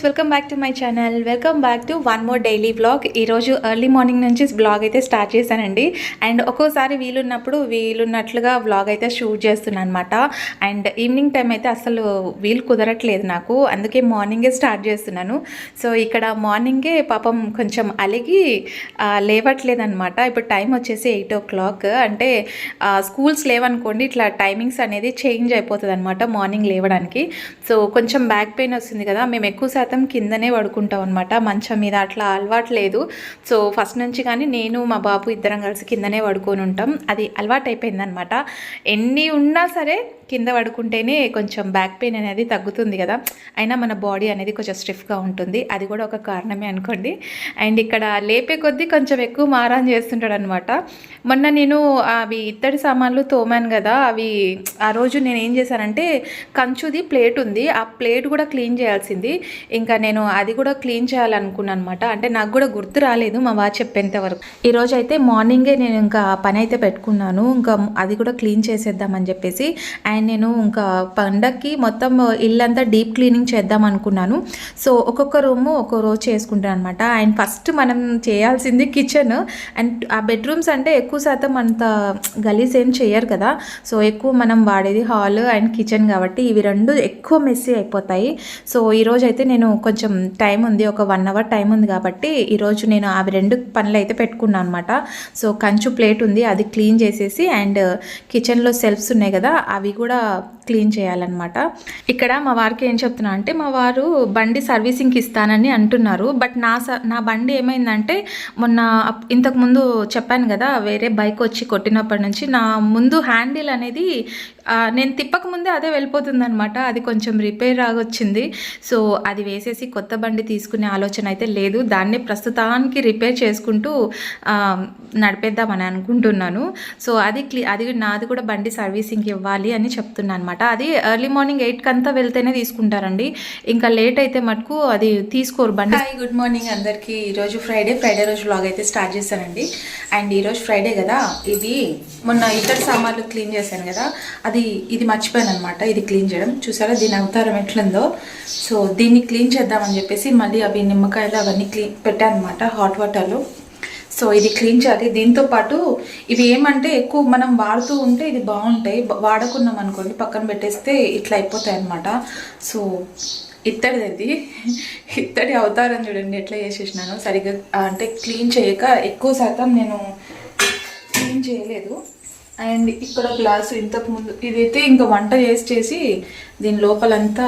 Friends welcome back to my channel welcome back to one more daily blog ఈరోజు early morning నుంచి blog అయితే start చేశానండి. And ఒక్కోసారి వీలున్నప్పుడు వీలున్నట్లుగా వ్లాగ్ అయితే షూట్ చేస్తున్నాను అనమాట అండ్ ఈవినింగ్ టైం అయితే అసలు వీలు కుదరట్లేదు నాకు. అందుకే మార్నింగే స్టార్ట్ చేస్తున్నాను. సో ఇక్కడ మార్నింగే పాపం కొంచెం అలిగి లేవట్లేదు అనమాట ఇప్పుడు టైం వచ్చేసి ఎయిట్ ఓ క్లాక్ అంటే స్కూల్స్ లేవనుకోండి ఇట్లా టైమింగ్స్ అనేది చేంజ్ అయిపోతుంది అనమాట మార్నింగ్ లేవడానికి. సో కొంచెం బ్యాక్ పెయిన్ వస్తుంది కదా. మేము ఎక్కువ శాతం కిందనే పడుకుంటాం అనమాట మంచం మీద అట్లా అలవాటు లేదు. సో ఫస్ట్ నుంచి కానీ నేను మా బాబు ఇద్దరం కలిసి కిందనే పడుకొని ఉంటాం. అది అలవాటు అయిపోయిందనమాట ఎన్ని ఉన్నా సరే కింద పడుకుంటేనే కొంచెం బ్యాక్ పెయిన్ అనేది తగ్గుతుంది కదా. అయినా మన బాడీ అనేది కొంచెం స్టిఫ్గా ఉంటుంది. అది కూడా ఒక కారణమే అనుకోండి. అండ్ ఇక్కడ లేపే కొద్దీ కొంచెం ఎక్కువ మారాన్ చేస్తుంటాడు అనమాట మొన్న నేను అవి ఇత్తడి సామాన్లు తోమాను కదా. అవి ఆ రోజు నేను ఏం చేశానంటే కంచుది ప్లేట్ ఉంది. ఆ ప్లేట్ కూడా క్లీన్ చేయాల్సింది. ఇంకా నేను అది కూడా క్లీన్ చేయాలనుకున్నాను అనమాట అంటే నాకు కూడా గుర్తు రాలేదు మా వాచ్ చెప్పేంత వరకు. ఈరోజు అయితే మార్నింగే నేను ఇంకా పని అయితే పెట్టుకున్నాను. ఇంకా అది కూడా క్లీన్ చేసేద్దామని చెప్పేసి. అండ్ నేను ఇంకా పండక్కి మొత్తం ఇల్లంతా డీప్ క్లీనింగ్ చేద్దాం అనుకున్నాను. సో ఒక్కొక్క రూము ఒక్కో రోజు చేసుకుంటాను అనమాట అండ్ ఫస్ట్ మనం చేయాల్సింది కిచెన్ అండ్ ఆ బెడ్రూమ్స్ అంటే ఎక్కువ శాతం అంత గలీజ్ ఏం చేయరు కదా. సో ఎక్కువ మనం వాడేది హాల్ అండ్ కిచెన్ కాబట్టి ఇవి రెండు ఎక్కువ మెస్సీ అయిపోతాయి. సో ఈరోజు అయితే నేను కొంచెం టైం ఉంది ఒక వన్ అవర్ టైం ఉంది కాబట్టి ఈరోజు నేను అవి రెండు పనులు అయితే పెట్టుకున్నాను అనమాట సో కంచు ప్లేట్ ఉంది అది క్లీన్ చేసేసి అండ్ కిచెన్లో సెల్ఫ్స్ ఉన్నాయి కదా అవి కూడా క్లీన్ చేయాలన్నమాట. ఇక్కడ మా వారికి ఏం చెప్తున్నా అంటే మా వారు బండి సర్వీసింగ్కి ఇస్తానని అంటున్నారు. బట్ నా స- నా బండి ఏమైందంటే మొన్న ఇంతకుముందు చెప్పాను కదా వేరే బైక్ వచ్చి కొట్టినప్పటి నుంచి నా ముందు హ్యాండిల్ అనేది నేను తిప్పక ముందే అదే వెళ్ళిపోతుంది అనమాట అది కొంచెం రిపేర్ ఆగొచ్చింది. సో అది వేసేసి కొత్త బండి తీసుకునే ఆలోచన అయితే లేదు. దాన్ని ప్రస్తుతానికి రిపేర్ చేసుకుంటూ నడిపేద్దామని అనుకుంటున్నాను. సో అది క్లీ అది నాది కూడా బండి సర్వీసింగ్ ఇవ్వాలి అని చెప్తున్నాను అనమాట అది ఎర్లీ మార్నింగ్ ఎయిట్కి అంతా వెళ్తేనే తీసుకుంటారండి. ఇంకా లేట్ అయితే మటుకు అది తీసుకోరు. బండి హాయ్ గుడ్ మార్నింగ్ అందరికీ. ఈరోజు ఫ్రైడే ఫ్రైడే రోజు బ్లాగ్ అయితే స్టార్ట్ చేశానండి. అండ్ ఈరోజు ఫ్రైడే కదా ఇది మొన్న ఇతర సామాన్లు క్లీన్ చేశాను కదా అది ఇది మర్చిపోయాను అనమాట ఇది క్లీన్ చేయడం. చూసారా దీని అవతారం ఎట్లుందో. సో దీన్ని క్లీన్ చేద్దామని చెప్పేసి మళ్ళీ అవి నిమ్మకాయలు అవన్నీ క్లీన్ పెట్టాను అనమాట హాట్ వాటర్లో. సో ఇది క్లీన్ చేయాలి. దీంతో పాటు ఇవి ఏమంటే ఎక్కువ మనం వాడుతూ ఉంటే ఇది బాగుంటాయి. వాడకున్నాం అనుకోండి పక్కన పెట్టేస్తే ఇట్లా అయిపోతాయి అనమాట సో ఇత్తడిది అది. ఇత్తడి అవతారం చూడండి ఎట్లా చేసేసినాను. సరిగ్గా అంటే క్లీన్ చేయక ఎక్కువ శాతం నేను క్లీన్ చేయలేదు. అండ్ ఇక్కడ గ్లాసు ఇంతకుముందు ఇదైతే ఇంకా వంట చేసి చేసి దీని లోపలంతా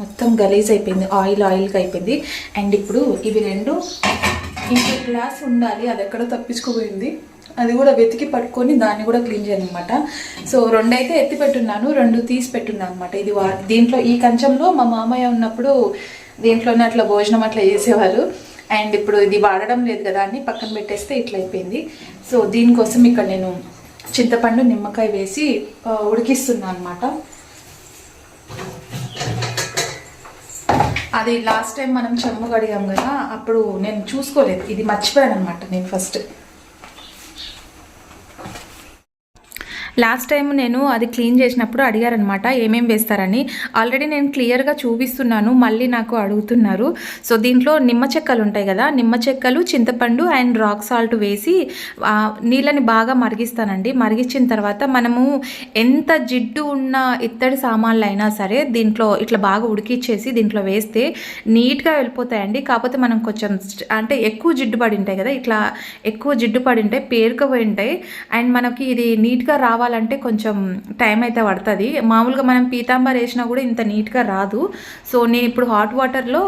మొత్తం గలీజ్ అయిపోయింది. ఆయిల్ ఆయిల్గా అయిపోయింది. అండ్ ఇప్పుడు ఇవి రెండు ఇంకో గ్లాస్ ఉండాలి అది ఎక్కడో తప్పించుకుపోయింది. అది కూడా వెతికి పట్టుకొని దాన్ని కూడా క్లీన్ చేయాలన్నమాట సో రెండైతే ఎత్తి పెట్టున్నాను రెండు తీసి పెట్టున్నాను అనమాట ఇది వా దీంట్లో ఈ కంచంలో మా మామయ్య ఉన్నప్పుడు దీంట్లోనే అట్లా భోజనం అట్లా చేసేవారు. అండ్ ఇప్పుడు ఇది వాడడం లేదు కదా అని పక్కన పెట్టేస్తే ఇట్లా అయిపోయింది. సో దీనికోసం ఇక్కడ నేను చింతపండు నిమ్మకాయ వేసి ఉడికిస్తున్నాను అనమాట అది లాస్ట్ టైం మనం చెమ్ము కడిగాం కదా అప్పుడు నేను చూసుకోలేదు. ఇది మర్చిపోయాను అనమాట నేను ఫస్ట్ లాస్ట్ టైం నేను అది క్లీన్ చేసినప్పుడు అడిగారనమాట ఏమేం వేస్తారని? ఆల్రెడీ నేను క్లియర్గా చూపిస్తున్నాను మళ్ళీ నాకు అడుగుతున్నారు. సో దీంట్లో నిమ్మ చెక్కలు ఉంటాయి కదా నిమ్మ చెక్కలు చింతపండు అండ్ రాక్ సాల్ట్ వేసి నీళ్ళని బాగా మరిగిస్తానండి. మరిగించిన తర్వాత మనము ఎంత జిడ్డు ఉన్న ఇత్తడి సామాన్లు అయినా సరే దీంట్లో ఇట్లా బాగా ఉడికిచ్చేసి దీంట్లో వేస్తే నీట్గా వెళ్ళిపోతాయండి. కాకపోతే మనం కొంచెం అంటే ఎక్కువ జిడ్డు పడి ఉంటాయి కదా ఇట్లా ఎక్కువ జిడ్డు పడి ఉంటాయి పేరుకుపోయి ఉంటాయి. అండ్ మనకి ఇది నీట్గా రావాలి రావాలంటే కొంచెం టైం అయితే పడుతుంది. మామూలుగా మనం పీతాంబర్ వేసినా కూడా ఇంత నీట్గా రాదు. సో నేను ఇప్పుడు హాట్ వాటర్లో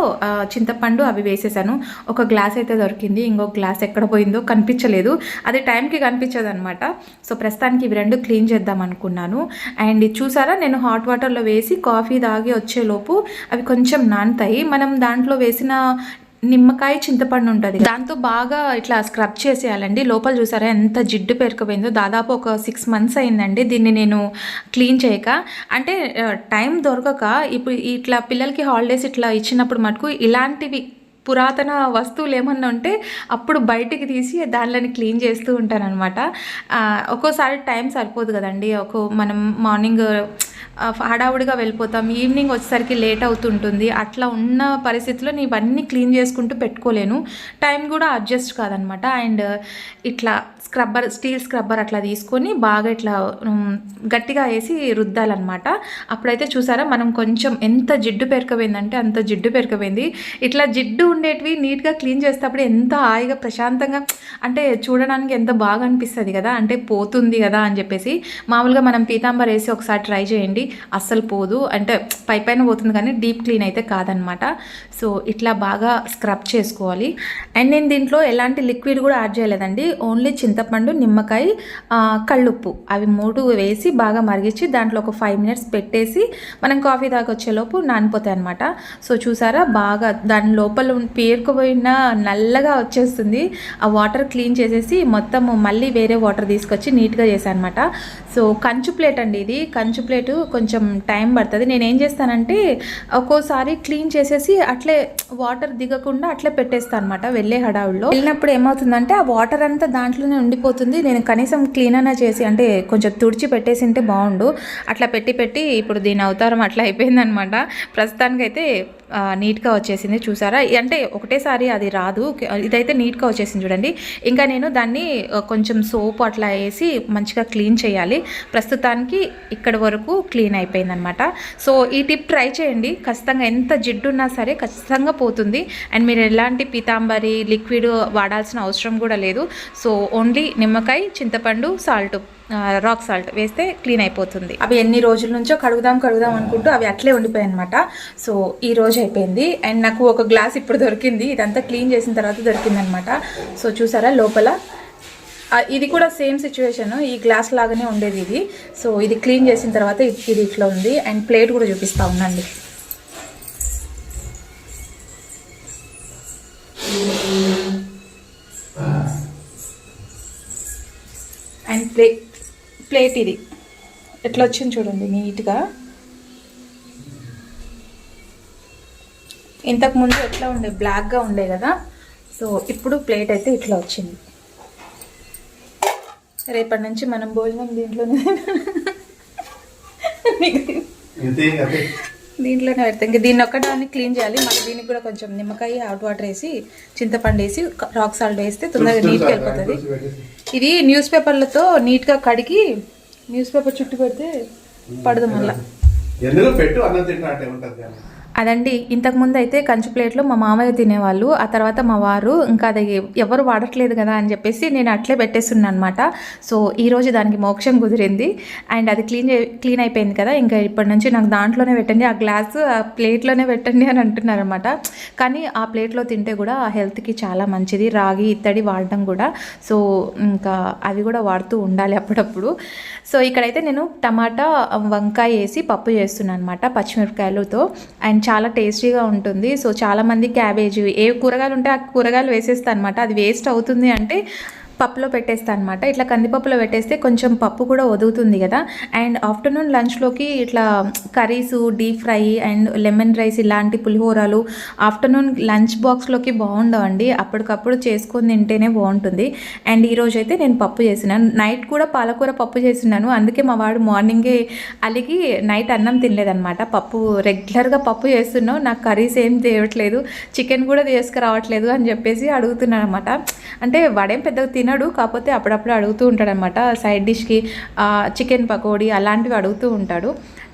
చింతపండు అవి వేసేసాను. ఒక గ్లాస్ అయితే దొరికింది. ఇంకొక గ్లాస్ ఎక్కడ పోయిందో కనిపించలేదు. అది టైంకి కనిపించదు అనమాట సో ప్రస్తుతానికి ఇవి రెండు క్లీన్ చేద్దాం అనుకున్నాను. అండ్ చూసారా? నేను హాట్ వాటర్లో వేసి కాఫీ తాగి వచ్చేలోపు అవి కొంచెం నానుతాయి. మనం దాంట్లో వేసిన నిమ్మకాయ చింతపండు ఉంటుంది. దాంతో బాగా ఇట్లా స్క్రబ్ చేసేయాలండి. లోపల చూసారా ఎంత జిడ్డు పేరుకుపోయిందో. దాదాపు ఒక సిక్స్ మంత్స్ అయిందండి. దీన్ని నేను క్లీన్ చేయక అంటే టైం దొరకక ఇప్పుడు ఇట్లా పిల్లలకి హాలిడేస్ ఇట్లా ఇచ్చినప్పుడు మటుకు ఇలాంటివి పురాతన వస్తువులు ఏమన్నా ఉంటే అప్పుడు బయటికి తీసి దానిని క్లీన్ చేస్తూ ఉంటానన్నమాట అనమాట ఒక్కోసారి టైం సరిపోదు కదండి. ఒక్కో మనం మార్నింగ్ హడావుడిగా వెళ్ళిపోతాం. ఈవినింగ్ వచ్చేసరికి లేట్ అవుతుంటుంది. అట్లా ఉన్న పరిస్థితిలో నేను ఇవన్నీ క్లీన్ చేసుకుంటూ పెట్టుకోలేను. టైం కూడా అడ్జస్ట్ కాదనమాట. అండ్ ఇట్లా స్క్రబ్బర్ స్టీల్ స్క్రబ్బర్ అట్లా తీసుకొని బాగా ఇట్లా గట్టిగా వేసి రుద్దాలన్నమాట అప్పుడైతే చూసారా మనం కొంచెం ఎంత జిడ్డు పెరకపోయిందంటే అంత జిడ్డు పెరకపోయింది. ఇట్లా జిడ్డు ఉండేటివి నీట్గా క్లీన్ చేసేటప్పుడు ఎంత హాయిగా ప్రశాంతంగా అంటే చూడడానికి ఎంత బాగా అనిపిస్తుంది కదా అంటే పోతుంది కదా అని చెప్పేసి మామూలుగా మనం పీతాంబర్ వేసి ఒకసారి ట్రై చేయండి. అస్సలు పోదు. అంటే పై పైన పోతుంది కానీ డీప్ క్లీన్ అయితే కాదనమాట. సో ఇట్లా బాగా స్క్రబ్ చేసుకోవాలి. అండ్ నేను దీంట్లో ఎలాంటి లిక్విడ్ కూడా యాడ్ చేయలేదండి. ఓన్లీ చింతపండు నిమ్మకాయ కళ్ళుప్పు. అవి మూడు వేసి బాగా మరిగించి దాంట్లో ఒక ఫైవ్ మినిట్స్ పెట్టేసి మనం కాఫీ తాగొచ్చేలోపు నానిపోతాయి అనమాట సో చూసారా? బాగా దాని లోపల పేరుకుపోయిన నల్లగా వచ్చేస్తుంది. ఆ వాటర్ క్లీన్ చేసేసి మొత్తం మళ్ళీ వేరే వాటర్ తీసుకొచ్చి నీట్గా చేశాను అనమాట సో కంచు ప్లేట్ అండి ఇది. కంచు ప్లేటు కొంచెం టైం పడుతుంది. నేను ఏం చేస్తానంటే ఒక్కోసారి క్లీన్ చేసేసి అట్లే వాటర్ దిగకుండా అట్లే పెట్టేస్తాను అనమాట వెళ్ళే హడావుల్లో. వెళ్ళినప్పుడు ఏమవుతుందంటే ఆ వాటర్ అంతా దాంట్లోనే ఉండిపోతుంది. నేను కనీసం క్లీన్ అయినా చేసి అంటే కొంచెం తుడిచి పెట్టేసి ఉంటే బాగుండు. అట్లా పెట్టి పెట్టి ఇప్పుడు దీని అవతారం అట్లా అయిపోయిందనమాట. ప్రస్తుతానికైతే నీట్గా వచ్చేసింది చూసారా? అంటే ఒకటేసారి అది రాదు ఇదైతే నీట్గా వచ్చేసింది చూడండి. ఇంకా నేను దాన్ని కొంచెం సోప్ అట్లా వేసి మంచిగా క్లీన్ చేయాలి. ప్రస్తుతానికి ఇక్కడ వరకు క్లీన్ అయిపోయింది అనమాట సో ఈ టిప్ ట్రై చేయండి. ఖచ్చితంగా ఎంత జిడ్డు ఉన్నా సరే ఖచ్చితంగా పోతుంది. అండ్ మీరు ఎలాంటి పీతాంబరి లిక్విడ్ వాడాల్సిన అవసరం కూడా లేదు. సో ఓన్లీ నిమ్మకాయ చింతపండు సాల్ట్. రాక్ సాల్ట్ వేస్తే క్లీన్ అయిపోతుంది. అవి ఎన్ని రోజుల నుంచో కడుగుదాం కడుగుదాం అనుకుంటూ అవి అట్లే ఉండిపోయాయి అనమాట సో ఈ రోజు అయిపోయింది. అండ్ నాకు ఒక గ్లాస్ ఇప్పుడు దొరికింది. ఇదంతా క్లీన్ చేసిన తర్వాత దొరికింది అనమాట సో చూసారా లోపల? ఇది కూడా సేమ్ సిచ్యువేషన్ ఈ గ్లాస్ లాగానే ఉండేది ఇది. సో ఇది క్లీన్ చేసిన తర్వాత ఇది ఇట్లా ఉంది. అండ్ ప్లేట్ కూడా చూపిస్తా ఉందండి అండ్ ప్లే ప్లేట్ ఇది. ఎట్లా వచ్చింది చూడండి నీట్గా. ఇంతకు ముందు ఎట్లా ఉండే బ్లాక్గా ఉండే కదా. సో ఇప్పుడు ప్లేట్ అయితే ఇట్లా వచ్చింది. రేపటి నుంచి మనం భోజనం దీంట్లోనే దీంట్లోనే పెడతాం. ఇంకా దీన్ని ఒక్కదాన్ని క్లీన్ చేయాలి. మళ్ళీ దీనికి కూడా కొంచెం నిమ్మకాయ హాట్ వాటర్ వేసి చింతపండు వేసి రాక్ సాల్ట్ వేస్తే తొందరగా నీట్గా వెళ్ళిపోతుంది ఇది న్యూస్ పేపర్లతో నీట్గా కడిగి న్యూస్ పేపర్ చుట్టూ పెడితే పడదు మళ్ళీ. ఎందులో పెట్టు అన్నం తింటున్నట్టే ఉంటుంది అదండి ఇంతకుముందు అయితే కంచు ప్లేట్లో మా మామయ్య తినేవాళ్ళు ఆ తర్వాత మా వారు ఇంకా అది ఎవరు వాడట్లేదు కదా అని చెప్పేసి నేను అట్లే పెట్టేస్తున్నాను అనమాట సో ఈరోజు దానికి మోక్షం కుదిరింది. అండ్ అది క్లీన్ క్లీన్ అయిపోయింది కదా ఇంకా ఇప్పటి నుంచి నాకు దాంట్లోనే పెట్టండి ఆ గ్లాస్ ఆ ప్లేట్లోనే పెట్టండి అని అంటున్నారు అనమాట కానీ ఆ ప్లేట్లో తింటే కూడా ఆ హెల్త్కి చాలా మంచిది రాగి ఇత్తడి వాడడం కూడా. సో ఇంకా అవి కూడా వాడుతూ ఉండాలి అప్పుడప్పుడు. సో ఇక్కడైతే నేను టమాటా వంకాయ వేసి పప్పు చేస్తున్నాను అనమాట పచ్చిమిరపకాయలతో. అండ్ చాలా టేస్టీగా ఉంటుంది. సో చాలామంది క్యాబేజీ ఏ కూరగాయలు ఉంటే ఆ కూరగాయలు వేసేస్తా అనమాట అది వేస్ట్ అవుతుంది అంటే పప్పులో పెట్టేస్తా అనమాట ఇట్లా కందిపప్పులో పెట్టేస్తే కొంచెం పప్పు కూడా వదుగుతుంది కదా. అండ్ ఆఫ్టర్నూన్ లంచ్లోకి ఇట్లా curries deep fry and lemon rice ఇలాంటి పులిహోరాలు ఆఫ్టర్నూన్ లంచ్ బాక్స్లోకి బాగుండవండి. అప్పటికప్పుడు చేసుకొని తింటేనే బాగుంటుంది. అండ్ ఈరోజు అయితే నేను పప్పు చేసినాను నైట్ కూడా పాలకూర పప్పు చేసినాను అందుకే మా వాడు మార్నింగే అలిగి నైట్ అన్నం తినలేదన్నమాట. పప్పు రెగ్యులర్గా పప్పు చేస్తున్నావు. నాకు కర్రీస్ ఏం తేవట్లేదు చికెన్ కూడా తీసుకురావట్లేదు అని చెప్పేసి అడుగుతున్నాను అనమాట అంటే వాడేం పెద్దగా తినడు కాకపోతే అప్పుడప్పుడు అడుగుతూ ఉంటాడు అనమాట సైడ్ డిష్కి చికెన్ పకోడీ అలాంటివి అడుగుతూ ఉంటాడు.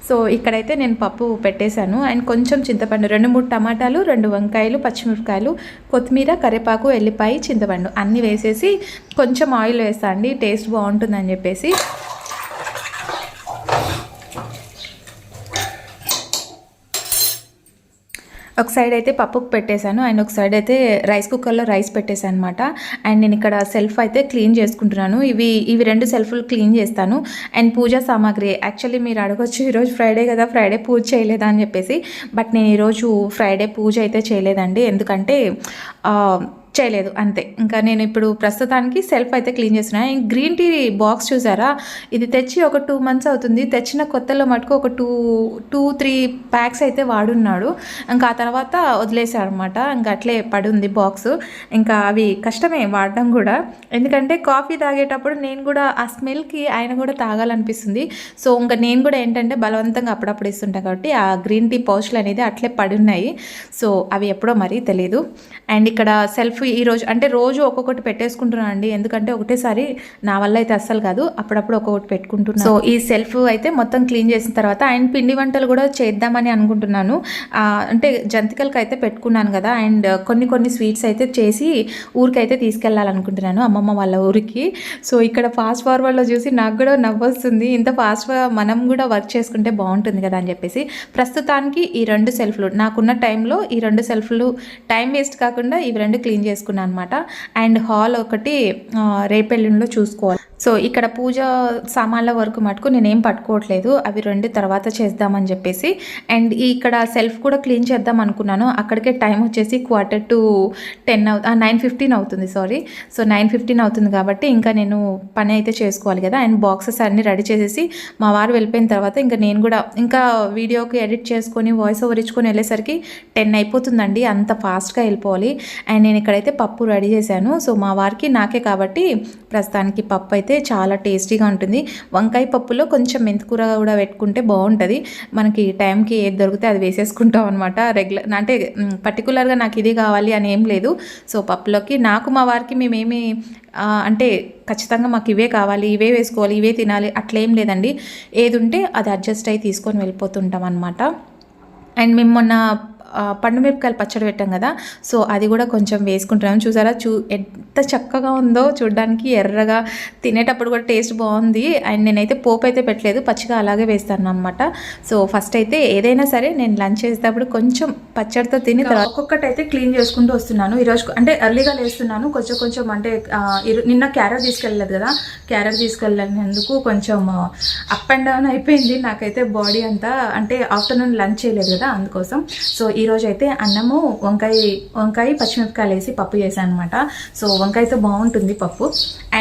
సో ఇక్కడైతే నేను పప్పు పెట్టేశాను. అండ్ కొంచెం చింతపండు రెండు మూడు టమాటాలు రెండు వంకాయలు పచ్చిమిరపకాయలు కొత్తిమీర కరివేపాకు ఎల్లిపాయ చింతపండు అన్నీ వేసేసి కొంచెం ఆయిల్ వేస్తా అండి టేస్ట్ బాగుంటుందని చెప్పేసి. ఒక సైడ్ అయితే పప్పుకు పెట్టేశాను అండ్ ఒక సైడ్ అయితే రైస్ కుక్కర్లో రైస్ పెట్టేశాను అనమాట అండ్ నేను ఇక్కడ సెల్ఫ్ అయితే క్లీన్ చేసుకుంటున్నాను. ఇవి ఇవి రెండు సెల్ఫ్లు క్లీన్ చేస్తాను. అండ్ పూజా సామాగ్రి యాక్చువల్లీ మీరు అడగొచ్చు ఈరోజు ఫ్రైడే కదా ఫ్రైడే పూజ చేయలేదా అని చెప్పేసి. బట్ నేను ఈరోజు ఫ్రైడే పూజ అయితే చేయలేదండి. ఎందుకంటే చేయలేదు అంతే. ఇంకా నేను ఇప్పుడు ప్రస్తుతానికి సెల్ఫ్ అయితే క్లీన్ చేస్తున్నాను గ్రీన్ టీ బాక్స్ చూసారా? ఇది తెచ్చి ఒక టూ మంత్స్ అవుతుంది. తెచ్చిన కొత్తలో మటుకు ఒక టూ టూ త్రీ ప్యాక్స్ అయితే వాడున్నాడు. ఇంకా ఆ తర్వాత వదిలేశాడు అనమాట ఇంకా అట్లే పడుంది బాక్స్. ఇంకా అవి కష్టమే వాడడం కూడా. ఎందుకంటే కాఫీ తాగేటప్పుడు నేను కూడా ఆ స్మెల్కి ఆయన కూడా తాగాలనిపిస్తుంది. సో ఇంకా నేను కూడా ఏంటంటే బలవంతంగా అప్పుడప్పుడు ఇస్తుంటాను కాబట్టి ఆ గ్రీన్ టీ పౌచ్లు అనేది అట్లే పడున్నాయి. సో అవి ఎప్పుడో మరీ తెలియదు అండ్ ఇక్కడ సెల్ఫ్ ఈరోజు అంటే రోజు ఒక్కొక్కటి పెట్టేసుకుంటున్నాను అండి ఎందుకంటే ఒకటేసారి నా వల్ల అయితే అస్సలు కాదు. అప్పుడప్పుడు ఒక్కొక్కటి పెట్టుకుంటున్నాను సో ఈ సెల్ఫ్ అయితే మొత్తం క్లీన్ చేసిన తర్వాత అండ్ పిండి వంటలు కూడా చేద్దామని అనుకుంటున్నాను. అంటే జంతికలకి అయితే పెట్టుకున్నాను కదా. అండ్ కొన్ని కొన్ని స్వీట్స్ అయితే చేసి ఊరికైతే తీసుకెళ్ళాలనుకుంటున్నాను అమ్మమ్మ వాళ్ళ ఊరికి. సో ఇక్కడ ఫాస్ట్ ఫార్వర్డ్లో చూసి నాకు కూడా నవ్వొస్తుంది. ఇంత ఫాస్ట్ మనం కూడా వర్క్ చేసుకుంటే బాగుంటుంది కదా అని చెప్పేసి. ప్రస్తుతానికి ఈ రెండు సెల్ఫ్లు నాకున్న టైంలో ఈ రెండు సెల్ఫ్లు టైం వేస్ట్ కాకుండా ఇవి రెండు క్లీన్ చేసుకున్నాను అనమాట అండ్ హాల్ ఒకటి ఆ, చూసుకోవాలి. సో ఇక్కడ పూజ సామాన్ల వరకు మటుకు నేనేం పట్టుకోవట్లేదు. అవి రెండు తర్వాత చేద్దామని చెప్పేసి. అండ్ ఇక్కడ సెల్ఫ్ కూడా క్లీన్ చేద్దాం అనుకున్నాను. అక్కడికే టైం వచ్చేసి క్వార్టర్ టు టెన్ అవు నైన్ ఫిఫ్టీన్ అవుతుంది సారీ. సో నైన్ ఫిఫ్టీన్ అవుతుంది కాబట్టి ఇంకా నేను పని అయితే చేసుకోవాలి కదా. అండ్ బాక్సెస్ అన్నీ రెడీ చేసేసి మా వారు వెళ్ళిపోయిన తర్వాత ఇంకా నేను కూడా ఇంకా వీడియోకి ఎడిట్ చేసుకొని వాయిస్ ఓవర్ ఇచ్చుకొని వెళ్ళేసరికి టెన్ అయిపోతుందండి. అంత ఫాస్ట్గా వెళ్ళిపోవాలి. అండ్ నేను ఇక్కడైతే పప్పు రెడీ చేశాను. సో మా వారికి నాకే కాబట్టి ప్రస్తుతానికి పప్పు అయితే అయితే చాలా టేస్టీగా ఉంటుంది. వంకాయ పప్పులో కొంచెం మెంతికూర కూడా పెట్టుకుంటే బాగుంటుంది. మనకి టైంకి ఏది దొరికితే అది వేసేసుకుంటాం అనమాట రెగ్యులర్ అంటే పర్టికులర్గా నాకు ఇది కావాలి అని ఏం లేదు. సో పప్పులోకి నాకు మా వారికి మేమేమి అంటే ఖచ్చితంగా మాకు ఇవే కావాలి ఇవే వేసుకోవాలి ఇవే తినాలి అట్లేం లేదండి. ఏది ఉంటే అది అడ్జస్ట్ అయ్యి తీసుకొని వెళ్ళిపోతుంటాం అనమాట అండ్ మేము మొన్న పండు మిరపకాయలు పచ్చడి పెట్టాం కదా సో అది కూడా కొంచెం వేసుకుంటున్నాం చూసారా? చూ ఎంత చక్కగా ఉందో చూడడానికి ఎర్రగా తినేటప్పుడు కూడా టేస్ట్ బాగుంది. అండ్ నేనైతే పోపు అయితే పెట్టలేదు పచ్చిగా అలాగే వేస్తాను అనమాట సో ఫస్ట్ అయితే ఏదైనా సరే నేను లంచ్ చేసేటప్పుడు కొంచెం పచ్చడితో తిని తర్వాత ఒక్కొక్కటి అయితే క్లీన్ చేసుకుంటూ వస్తున్నాను. ఈరోజు అంటే ఎర్లీగా లేస్తున్నాను. కొంచెం కొంచెం అంటే నిన్న క్యారెట్ తీసుకెళ్ళలేదు కదా క్యారెట్ తీసుకెళ్ళినందుకు కొంచెం అప్ అండ్ డౌన్ అయిపోయింది నాకైతే బాడీ అంతా. అంటే ఆఫ్టర్నూన్ లంచ్ చేయలేదు కదా అందుకోసం. సో ఈ ఈరోజు అయితే అన్నము వంకాయ వంకాయ పచ్చిమిరపకాయలు వేసి పప్పు చేశాను అనమాట సో వంకాయతో బాగుంటుంది పప్పు.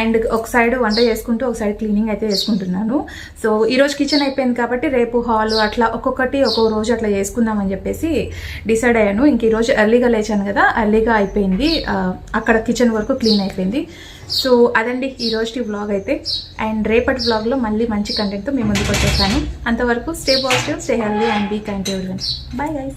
అండ్ ఒక సైడ్ వంట చేసుకుంటూ ఒక సైడ్ క్లీనింగ్ అయితే చేసుకుంటున్నాను. సో ఈరోజు కిచెన్ అయిపోయింది కాబట్టి రేపు హాల్ అట్లా ఒక్కొక్కటి ఒక్కొక్క రోజు అట్లా చేసుకుందామని చెప్పేసి డిసైడ్ అయ్యాను. ఇంక ఈరోజు ఎర్లీగా లేచాను కదా ఎర్లీగా అయిపోయింది. అక్కడ కిచెన్ వరకు క్లీన్ అయిపోయింది. సో అదండి ఈ రోజు వ్లాగ్ అయితే. అండ్ రేపటి వ్లాగ్లో మళ్ళీ మంచి కంటెంట్తో మేము ముందుకు వచ్చేసాను అంతవరకు stay positive stay healthy and be kind ఎవరి బాయ్ గైస్